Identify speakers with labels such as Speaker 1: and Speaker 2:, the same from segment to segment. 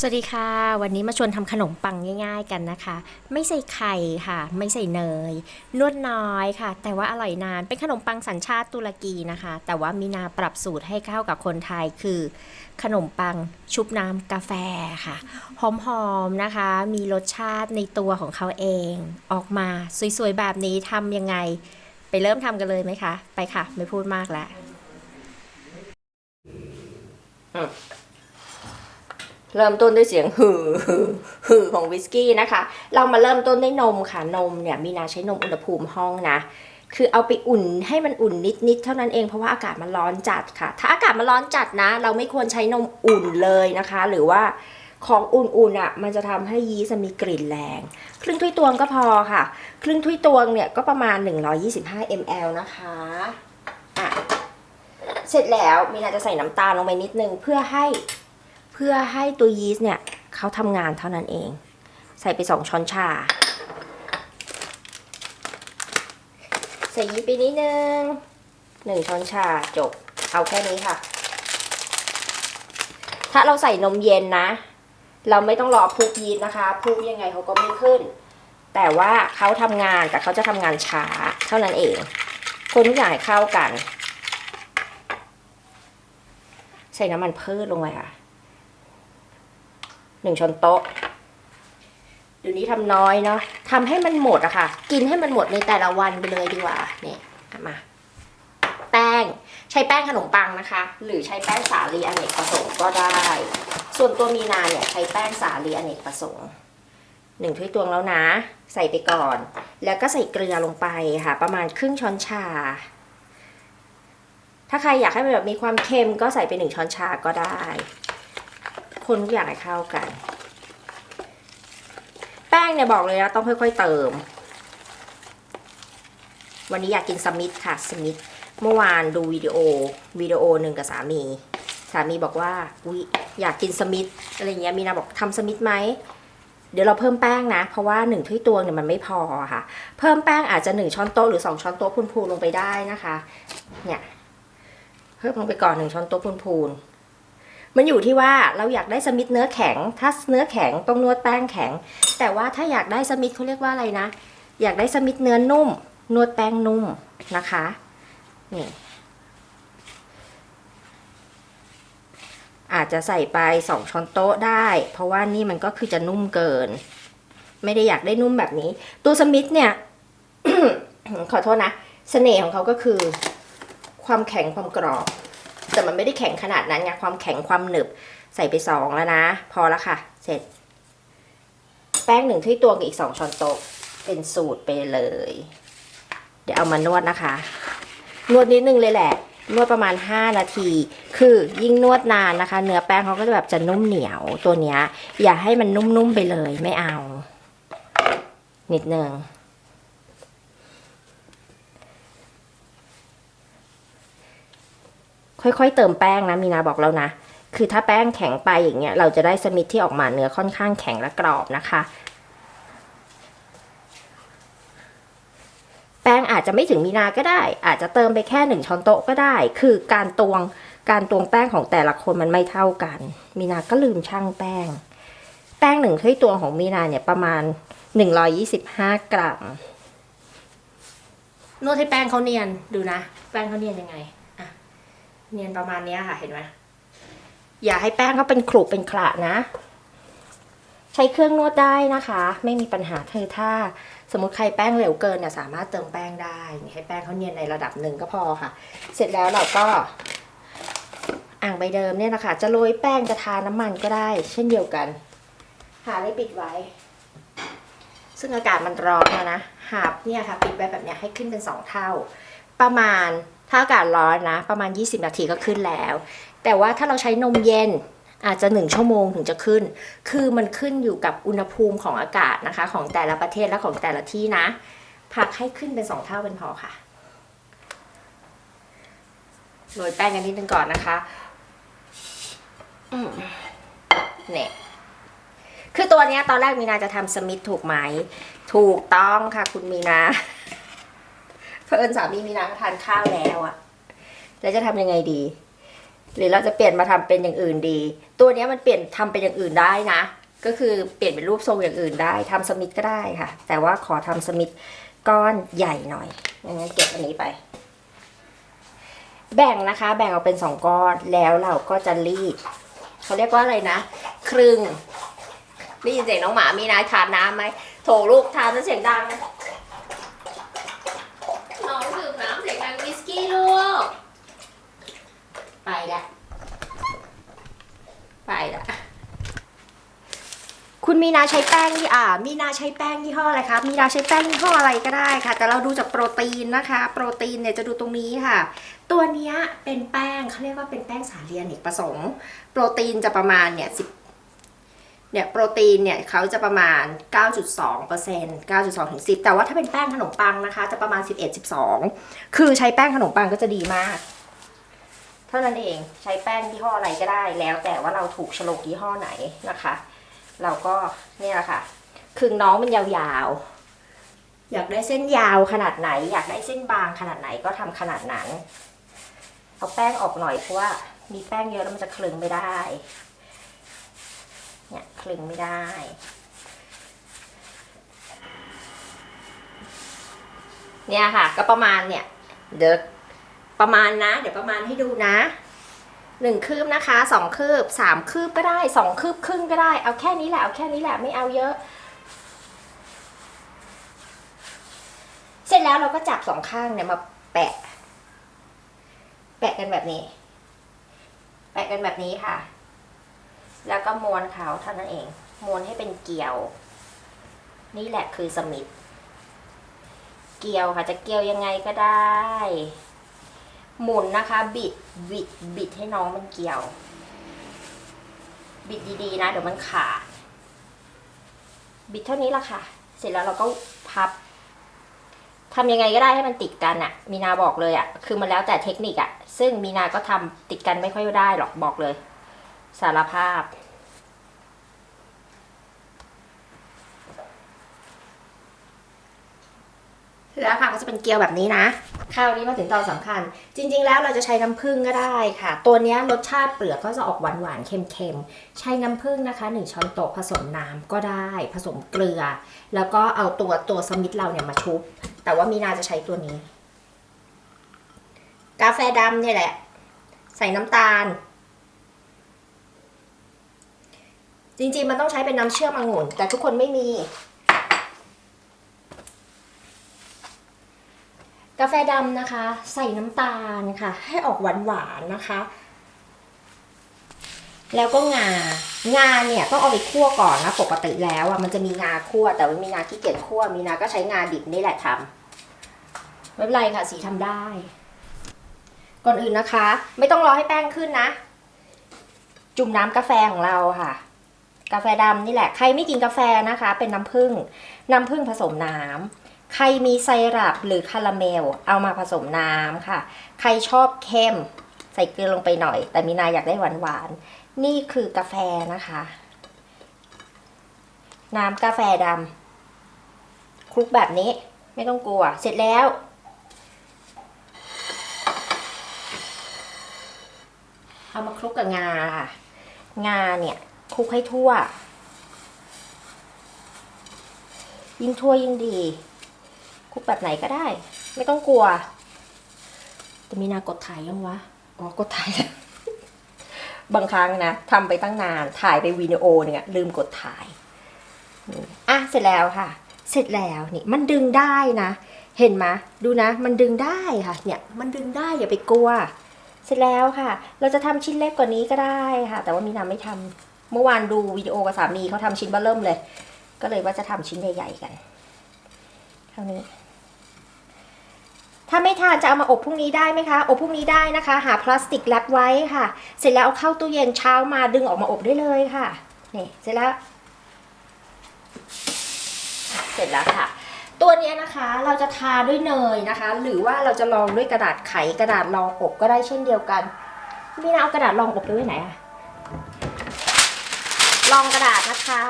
Speaker 1: สวัสดีค่ะ วันนี้มาชวนทำขนมปังง่าย ๆกันนะคะ ไม่ใส่ไข่ค่ะ ไม่ใส่เนย นวดน้อยค่ะ แต่ว่าอร่อยนาน เป็นขนมปังสัญชาติตุรกีนะคะ แต่ว่ามีนาปรับสูตรให้เข้ากับคนไทยคือ ขนมปังชุบน้ำกาแฟค่ะ หอมๆนะคะ มีรสชาติในตัวของเขาเอง ออกมาสวยๆแบบนี้ทำยังไง ไปเริ่มทำกันเลยไหมคะ ไปค่ะ ไม่พูดมากแล้ว เริ่มต้นด้วยเสียงหือหือหือของวิสกี้นะคะ เรามาเริ่มต้นด้วยนมค่ะ นมเนี่ยมีนาใช้นมอุณหภูมิห้องนะ คือเอาไปอุ่นให้มันอุ่นนิดๆเท่านั้นเองเพราะว่าอากาศมันร้อนจัดค่ะ ถ้าอากาศมันร้อนจัดนะ เราไม่ควรใช้นมอุ่นเลยนะคะ หรือว่าของอุ่นๆอะมันจะทำให้ยีสต์มีกลิ่นแรง ครึ่งถ้วยตวงก็พอค่ะ ครึ่งถ้วยตวงเนี่ยก็ประมาณ 125 ml นะคะอะเสร็จแล้วมีนาจะใส่น้ำตาลลงไปนิดนึงเพื่อให้ เพื่อให้ตัวยีสต์เนี่ยเขาทำงานเท่านั้นเอง ใส่ไปสองช้อนชา ใส่ยีสต์ไปนิดนึงหนึ่งช้อนชาจบ เอาแค่นี้ค่ะ ถ้าเราใส่นมเย็นนะ เราไม่ต้องรอพุกยีสต์นะคะพุกยังไงเขาก็ไม่ขึ้น แต่ว่าเขาทำงานแต่เขาจะทำงานช้าเท่านั้นเอง คนทุกอย่างให้เข้ากัน ใส่น้ำมันพืชลงไปค่ะ หนึ่งช้อนโต๊ะเดี๋ยวนี้ทำน้อยเนาะทำให้มันหมดอะค่ะ กินให้มันหมดในแต่ละวันไปเลยดีกว่าเนี่ยมา แป้งใช้แป้งขนมปังนะคะ หรือใช้แป้งสาลีอเนกประสงค์ก็ได้ ส่วนตัวมีนาเนี่ยใช้แป้งสาลีอเนกประสงค์หนึ่งถ้วยตวงแล้วนะ ใส่ไปก่อน แล้วก็ใส่เกลือลงไปค่ะ ประมาณครึ่งช้อนชา ถ้าใครอยากให้มันแบบมีความเค็มก็ใส่ไปหนึ่งช้อนชาก็ได้ คนทุกอย่างให้เข้ากัน แป้งเนี่ยบอกเลยนะต้องค่อยๆเติม วันนี้อยากกินสมิธค่ะสมิธเมื่อวานดูวิดีโอวิดีโอหนึ่งกับสามี สามีบอกว่าอุ๊ยอยากกินสมิธอะไรเงี้ยมีนาบอกทำสมิธไหมเดี๋ยวเราเพิ่มแป้งนะ เพราะว่าหนึ่งถ้วยตวงเนี่ยมันไม่พอค่ะ เพิ่มแป้งอาจจะหนึ่งช้อนโต๊ะหรือสองช้อนโต๊ะพูนๆลงไปได้นะคะ เนี่ยเพิ่มลงไปก่อนหนึ่งช้อนโต๊ะพูนๆ มันอยู่ที่ว่าเราอยากได้สมิธเนื้อแข็ง ถ้าเนื้อแข็งต้องนวดแป้งแข็ง แต่ว่าถ้าอยากได้สมิธเขาเรียกว่าอะไรนะ อยากได้สมิธเนื้อนุ่ม นวดแป้งนุ่มนะคะนี่อาจจะใส่ไปสองช้อนโต๊ะได้ เพราะว่านี่มันก็คือจะนุ่มเกิน ไม่ได้อยากได้นุ่มแบบนี้ ตัวสมิธเนี่ย ขอโทษนะเสน่ห์ของเขาก็คือ ความแข็งความกรอบ แต่มันไม่ได้แข็งขนาดนั้นไงความแข็งความหนึบใส่ไปสองแล้วนะ พอแล้วค่ะ เสร็จ แป้งหนึ่งถ้วยตวกับอีกสองช้อนโต๊ะเป็นสูตรไปเลย เดี๋ยวเอามานวดนะคะ นวดนิดนึงเลยแหละ นวดประมาณ 5 นาที คือยิ่งนวดนานนะคะ เนื้อแป้งเขาก็จะแบบจะนุ่มเหนียวตัวเนี้ย อย่าให้มันนุ่มๆไปเลยไม่เอา นิดนึง ค่อยๆ เติมแป้งนะมีนาบอกแล้วนะ คือถ้าแป้งแข็งไปอย่างเงี้ยเราจะได้สมิธที่ออกมาเนื้อค่อนข้างแข็งและกรอบนะคะ แป้งอาจจะไม่ถึงมีนาก็ได้ อาจจะเติมไปแค่หนึ่งช้อนโต๊ะก็ได้ คือการตวงการตวงแป้งของแต่ละคนมันไม่เท่ากัน มีนาก็ลืมช่างแป้ง แป้งหนึ่งถ้วยตวงของมีนาเนี่ยประมาณหนึ่งร้อยี่สิบห้ากรัมนวดให้แป้งเขาเนียนดูนะ แป้งเขาเนียนยังไง เนียนประมาณนี้ค่ะเห็นไหมอย่าให้แป้งเขาเป็นขรุเป็นขระนะ ใช้เครื่องนวดได้นะคะ ไม่มีปัญหาคือถ้า สมมติใครแป้งเหลวเกินเนี่ยสามารถเติมแป้งได้ให้แป้งเขาเนียนในระดับหนึ่งก็พอค่ะ เสร็จแล้วเราก็อ่างใบเดิมเนี่ยนะคะ จะโรยแป้งจะทาน้ำมันก็ได้ เช่นเดียวกัน หาได้ปิดไว้ ซึ่งอากาศมันร้อนแล้วนะหาบเนี่ยค่ะ ปิดไว้แบบนี้ให้ขึ้นเป็นสองเท่า ประมาณ ถ้าอากาศร้อนนะ ประมาณ 20 นาทีก็ขึ้นแล้ว แต่ว่าถ้าเราใช้นมเย็นอาจจะหนึ่งชั่วโมงถึงจะขึ้น คือมันขึ้นอยู่กับอุณหภูมิของอากาศนะคะ ของแต่ละประเทศและของแต่ละที่นะ ผักให้ขึ้นเป็นสองเท่าเป็นพอค่ะ โรยแป้งกันนิดนึงก่อนนะคะเนี่ยคือตัวนี้ตอนแรกมีนาจะทำสมิธถูกไหม ถูกต้องค่ะคุณมีนา เพื่อนสามีมีนาทานข้าวแล้วอะแล้วจะทำยังไงดี หรือเราจะเปลี่ยนมาทำเป็นอย่างอื่นดี ตัวนี้มันเปลี่ยนทำเป็นอย่างอื่นได้นะ ก็คือเปลี่ยนเป็นรูปทรงอย่างอื่นได้ทำสมิธก็ได้ค่ะ แต่ว่าขอทำสมิธก้อนใหญ่หน่อยงั้นเก็บอันนี้ไป แบ่งนะคะ แบ่งออกเป็นสองก้อนแล้วเราก็จะรีดเขาเรียกว่าอะไรนะครึ่งได้ยินเสียงน้องหมามีนะทานน้ำไหมโถลูกทานเสียงดังนะน้องดื่มน้ำเสีย งดังวิสกี้ลูก ไปละไปละคุณมีนาใช้แป้งที่อ่า มีนาใช้แป้งยี่ห้ออะไรครับ มีนาใช้แป้งยี่ห้ออะไรก็ได้ค่ะ แต่เราดูจากโปรตีนนะคะ โปรตีนเนี่ยจะดูตรงนี้ค่ะ ตัวเนี้ยเป็นแป้งเขาเรียกว่าเป็นแป้งสาเลีอเนกประสงค์โปรตีนจะประมาณเนี่ยสิ เนี่ยโปรตีนเนี่ยเขาจะประมาณ 9.2% 9.2ถึง10 แต่ว่าถ้าเป็นแป้งขนมปังนะคะ จะประมาณ 11 12 คือใช้แป้งขนมปังก็จะดีมาก เท่านั้นเองใช้แป้งยี่ห้ออะไรก็ได้ แล้วแต่ว่าเราถูกฉลกยี่ห้อไหนนะคะ เราก็เนี่ยแหละค่ะคึงน้องมันยาวๆ อยากได้เส้นยาวขนาดไหน อยากได้เส้นบางขนาดไหนก็ทำขนาดนั้น เอาแป้งออกหน่อยเพราะว่ามีแป้งเยอะแล้วมันจะคลึงไม่ได้ เนี่ยคลึงไม่ได้เนี่ยค่ะ ก็ประมาณเนี่ย เดี๋ยวประมาณนะ เดี๋ยวประมาณให้ดูนะหนึ่งคืบนะคะสองคืบสามคืบก็ได้สองคืบครึ่งก็ได้ เอาแค่นี้แหละเอาแค่นี้แหละไม่เอาเยอะ เสร็จแล้วเราก็จับสองข้างเนี่ยมาแปะ แปะกันแบบนี้ แปะกันแบบนี้ค่ะ แล้วก็ม้วนเขาเท่านั้นเอง ม้วนให้เป็นเกลียว นี่แหละคือสมิธเกลียวค่ะจะเกลียวยังไงก็ได้ หมุนนะคะ บิดบิดบิดให้น้องมันเกี่ยว บิดดีๆนะ เดี๋ยวมันขาดบิดเท่านี้ละค่ะ เสร็จแล้วเราก็พับทำยังไงก็ได้ให้มันติดกันอะมีนาบอกเลยอะคือมันแล้วแต่เทคนิคอะซึ่งมีนาก็ทำติดกันไม่ค่อยได้หรอกบอกเลย สารภาพ แล้วค่ะก็จะเป็นเกลียวแบบนี้นะคราวนี้มาถึงตอนสำคัญ จริง ๆ แล้วเราจะใช้น้ำผึ้งก็ได้ค่ะ ตัวเนี้ยรสชาติเปลือกก็จะออกหวานหวานๆ เค็มๆ ใช้น้ำผึ้งนะคะหนึ่งช้อนโต๊ะผสมน้ำก็ได้ ผสมเกลือ แล้วก็เอาตัวตัวสมิธเราเนี่ยมาชุบ แต่ว่ามีนาจะใช้ตัวนี้ กาแฟดำเนี่ยแหละ ใส่น้ำตาล จริงๆ มันต้องใช้เป็นน้ำเชื่อมองุ่นแต่ทุกคนไม่มี กาแฟดำนะคะ ใส่น้ำตาลค่ะ ให้ออกหวานหวานๆนะคะ แล้วก็งางาเนี่ยต้องเอาไปคั่วก่อนนะ ปกติแล้วอะมันจะมีงาคั่ว แต่ว่ามีนาขี้เกียจคั่ว มีนาก็ใช้งาดิบนี่แหละทำไม่เป็นไรค่ะ สีทำได้ ก่อนอื่นนะคะ ไม่ต้องรอให้แป้งขึ้นนะ จุ่มน้ำกาแฟของเราค่ะ กาแฟดำนี่แหละใครไม่กินกาแฟนะคะ เป็นน้ำผึ้งน้ำผึ้งผสมน้ำใครมีไซรัปหรือคาราเมล เอามาผสมน้ำค่ะ ใครชอบเข้มใส่เกลือลงไปหน่อย แต่มีนาอยากได้หวานหวานๆนี่คือกาแฟนะคะ น้ำกาแฟดำคลุกแบบนี้ไม่ต้องกลัว เสร็จแล้ว เอามาคลุกกับงาค่ะงาเนี่ย คลุกให้ทั่ว ยิ่งทั่วยิ่งดีคลุกแบบไหนก็ได้ ไม่ต้องกลัว แต่มีนากดถ่ายยังวะอ๋อกดถ่ายแล้วบางครั้งนะทำไปตั้งนานถ่ายไปวิดีโอเนี่ยลืมกดถ่ายอะเสร็จแล้วค่ะ เสร็จแล้วนี่มันดึงได้นะเห็นไหมดูนะ มันดึงได้ค่ะ เนี่ย มันดึงได้อย่าไปกลัว เสร็จแล้วค่ะ เราจะทำชิ้นเล็กกว่านี้ก็ได้ค่ะ แต่ว่ามีนาไม่ทำ เมื่อวานดูวิดีโอกับสามีเขาทำชิ้นเบ้อเริ่มเลย ก็เลยว่าจะทำชิ้นใหญ่ ๆ กัน เท่านี้ ถ้าไม่ทานจะเอามาอบพรุ่งนี้ได้ไหมคะ อบพรุ่งนี้ได้นะคะ หาพลาสติกแรปไว้ค่ะ เสร็จแล้วเอาเข้าตู้เย็นเช้ามาดึงออกมาอบได้เลยค่ะนี่เสร็จแล้ว เสร็จแล้วค่ะตัวนี้นะคะเราจะทาด้วยเนยนะคะ หรือว่าเราจะลองด้วยกระดาษไขกระดาษรองอบก็ได้เช่นเดียวกัน มีนาเอากระดาษรองอบไปไว้ไหนอะ รองกระดาษนะคะ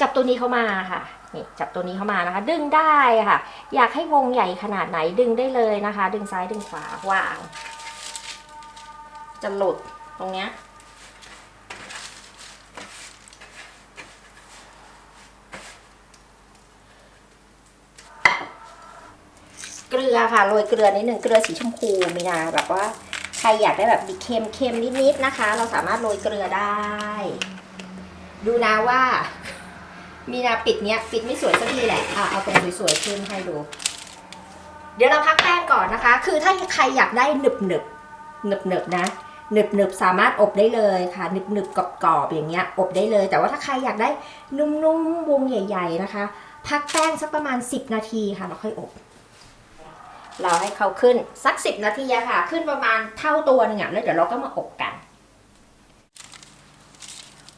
Speaker 1: จับตัวนี้เข้ามาค่ะนี่จับตัวนี้เข้ามานะคะ ดึงได้ค่ะ อยากให้วงใหญ่ขนาดไหนดึงได้เลยนะคะ ดึงซ้ายดึงขวาวาง จะหลุดตรงเนี้ยเกลือค่ะโรยเกลือนิดหนึ่งเกลือสีชมพูมีนาแบบว่า รอยากได้แบบมีเค็มเค็มนิดๆนะคะ เราสามารถโรยเกลือได้ ดูนะว่า มีนาปิดเนี้ยปิดไม่สวยสักทีแหละอะเอาตรงสวยๆขึ้นให้ดู เดี๋ยวเราพักแป้งก่อนนะคะ คือถ้าใครอยากได้หนึบหนึบหนึบหนึบนะหนึบหนึบสามารถอบได้เลยค่ะหนึบหนึบกรอบๆอย่างเงี้ยอบได้เลย แต่ว่าถ้าใครอยากได้นุ่มๆวงใหญ่ ๆนะคะ พักแป้งสักประมาณ 10 นาทีค่ะแล้วค่อยอบ เราให้เขาขึ้นสัก10นาทีอะค่ะ ขึ้นประมาณเท่าตัวหนึ่งอะแล้วเดี๋ยวเราก็มาอบกัน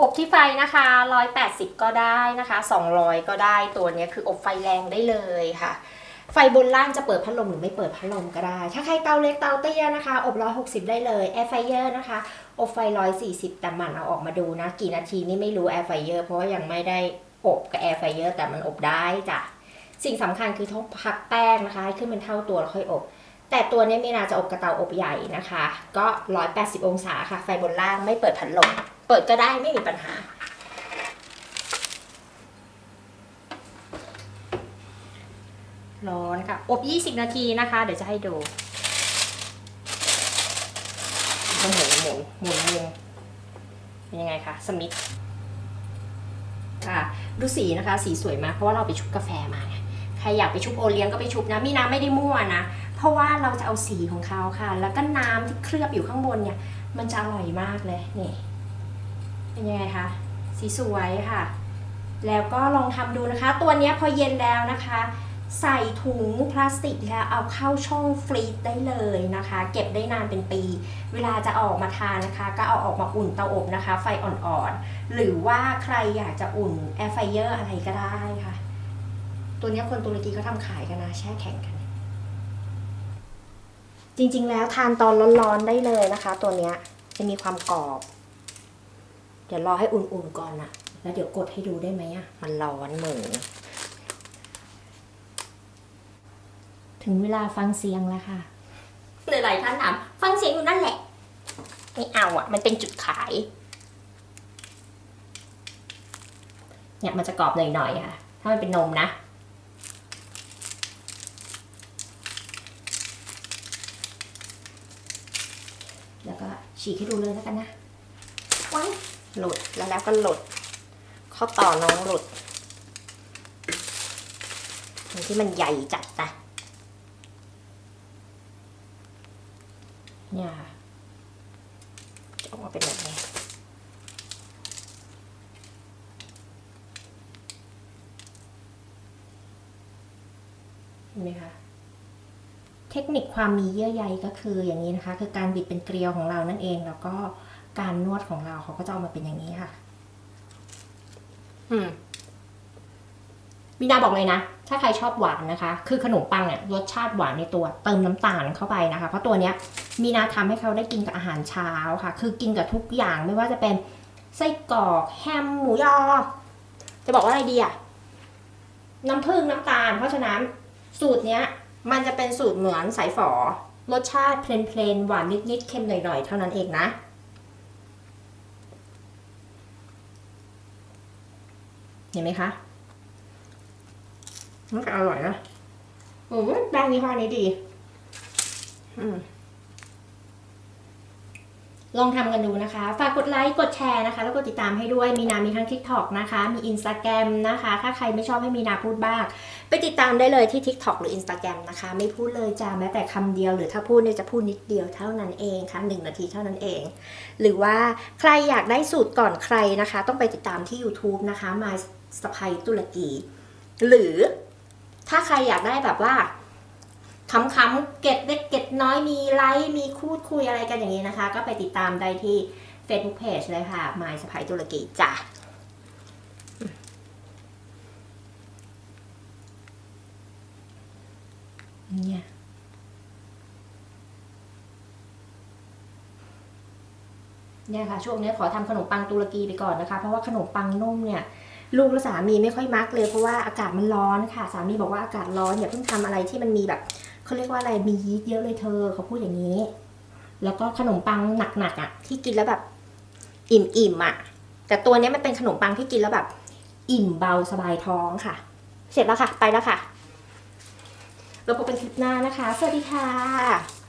Speaker 1: อบที่ไฟนะคะ 180 ก็ได้นะคะ 200 ก็ได้ตัวนี้คืออบไฟแรงได้เลยค่ะ ไฟบนล่างจะเปิดพัดลมหรือไม่เปิดพัดลมก็ได้ ถ้าใครเตาเล็กเตาเตี้ยนะคะ อบ 160 ได้เลยแอร์ไฟเยอร์นะคะ อบไฟ 140 แต่หมันเอาออกมาดูนะ กี่นาทีนี่ไม่รู้แอร์ไฟเยอร์เพราะว่ายังไม่ได้อบกับแอร์ไฟเยอร์แต่มันอบได้จ้ะ สิ่งสำคัญคือต้องพักแป้งนะคะให้ขึ้นเป็นเท่าตัวแล้วค่อยอบ แต่ตัวนี้มีนาจะอบกระเตาอบใหญ่นะคะ ก็ 180 องศาค่ะ ไฟบนล่างไม่เปิดพัดลมเปิดก็ได้ไม่มีปัญหา ร้อนค่ะ อบ 20 นาทีนะคะ เดี๋ยวจะให้ดูหมุนหมุนหมุนหมุนเป็นยังไงคะสมิธค่ะดูสีนะคะ สีสวยมากเพราะว่าเราไปชุบกาแฟมาไง ใครอยากไปชุบโอเลี้ยงก็ไปชุบนะ มีน้ำไม่ได้มั่วนะ เพราะว่าเราจะเอาสีของเขาค่ะ แล้วก็น้ำที่เคลือบอยู่ข้างบนเนี่ย มันจะอร่อยมากเลยนี่เป็นยังไงคะ สีสวยค่ะ แล้วก็ลองทำดูนะคะ ตัวนี้พอเย็นแล้วนะคะ ใส่ถุงพลาสติกแล้วเอาเข้าช่องฟรีซได้เลยนะคะ เก็บได้นานเป็นปี เวลาจะออกมาทานนะคะ ก็เอาออกมาอุ่นเตาอบนะคะ ไฟอ่อนๆ หรือว่าใครอยากจะอุ่นแอร์ไฟเยอร์อะไรก็ได้ค่ะ ตัวเนี้ยคนตุรกีเขาทำขายกันนะแช่แข็งกัน จริงๆ แล้วทานตอนร้อนๆได้เลยนะคะ ตัวเนี้ยจะมีความกรอบ เดี๋ยวรอให้อุ่นๆก่อนนะแล้วเดี๋ยวกดให้ดูได้ไหมอะมันร้อนมือถึงเวลาฟังเสียงแล้วค่ะหลายๆท่านถามฟังเสียงอยู่นั่นแหละ ไม่เอาอะ มันเป็นจุดขาย เนี่ยมันจะกรอบหน่อยๆค่ะ ถ้ามันเป็นนมนะ แล้วก็ ฉีกให้ดูเลยแล้วกันนะว้ายหลุดแล้วแล้วก็หลุด ข้อต่อน้องหลุดตรงที่มันใหญ่จัดนะเนี่ยค่ะจะออกมาเป็นแบบนี้เห็นไหมคะ เทคนิคความมีเยื่อใยก็คืออย่างนี้นะคะ คือการบิดเป็นเกลียวของเรานั่นเอง แล้วก็การนวดของเราเขาก็จะออกมาเป็นอย่างนี้ค่ะ อืมมีนาบอกเลยนะ ถ้าใครชอบหวานนะคะ คือขนมปังเนี่ยรสชาติหวานในตัวเติมน้ำตาลเข้าไปนะคะ เพราะตัวเนี้ยมีนาทำให้เขาได้กินกับอาหารเช้าค่ะ คือกินกับทุกอย่างไม่ว่าจะเป็นไส้กรอกแฮมหมูยอ จะบอกว่าอะไรดีอะน้ำผึ้งน้ำตาล เพราะฉะนั้นสูตรเนี้ย มันจะเป็นสูตรเหมือนสายฝอ รสชาติเพลนๆหวานนิดๆเค็มหน่อยๆ เท่านั้นเองนะเห็นไหมคะมันก็อร่อยนะอืมแป้งยี่ห้อนี้ดี อืม ลองทำกันดูนะคะ ฝากกดไลค์ กดแชร์นะคะ แล้วกดติดตามให้ด้วย มีนามีทั้ง TikTok นะคะ มี Instagram นะคะ ถ้าใครไม่ชอบให้มีนาพูดบ้าง ไปติดตามได้เลยที่ TikTok หรือ Instagram นะคะ ไม่พูดเลยจ้าแม้แต่คำเดียว หรือถ้าพูดเนี่ยจะพูดนิดเดียวเท่านั้นเองค่ะหนึ่งนาทีเท่านั้นเอง หรือว่าใครอยากได้สูตรก่อนใครนะคะ ต้องไปติดตามที่ YouTube นะคะ My สไปตุรกี หรือถ้าใครอยากได้แบบว่า คำๆเก็ดเล็กเก็ดน้อยมีไลค์มีคูดคุยอะไรกันอย่างนี้นะคะ ก็ไปติดตามได้ที่ Facebook Page เลยค่ะ My สไปตุรกีจ้ะเนี่ยเนี่ยค่ะ ช่วงนี้ขอทำขนมปังตุรกีไปก่อนนะคะ เพราะว่าขนมปังนุ่มเนี่ยลูกและสามีไม่ค่อยมักเลยเพราะว่าอากาศมันร้อนค่ะ สามีบอกว่าอากาศร้อนอย่าเพิ่งทำอะไรที่มันมีแบบ เขาเรียกว่าอะไรมียีสต์เยอะเลยเธอเขาพูดอย่างนี้ แล้วก็ขนมปังหนักๆอะ ที่กินแล้วแบบ อิ่มๆอะ แต่ตัวนี้มันเป็นขนมปังที่กินแล้วแบบ อิ่มเบาสบายท้องค่ะ เสร็จแล้วค่ะ ไปแล้วค่ะเราพบกันคลิปหน้านะคะ สวัสดีค่ะ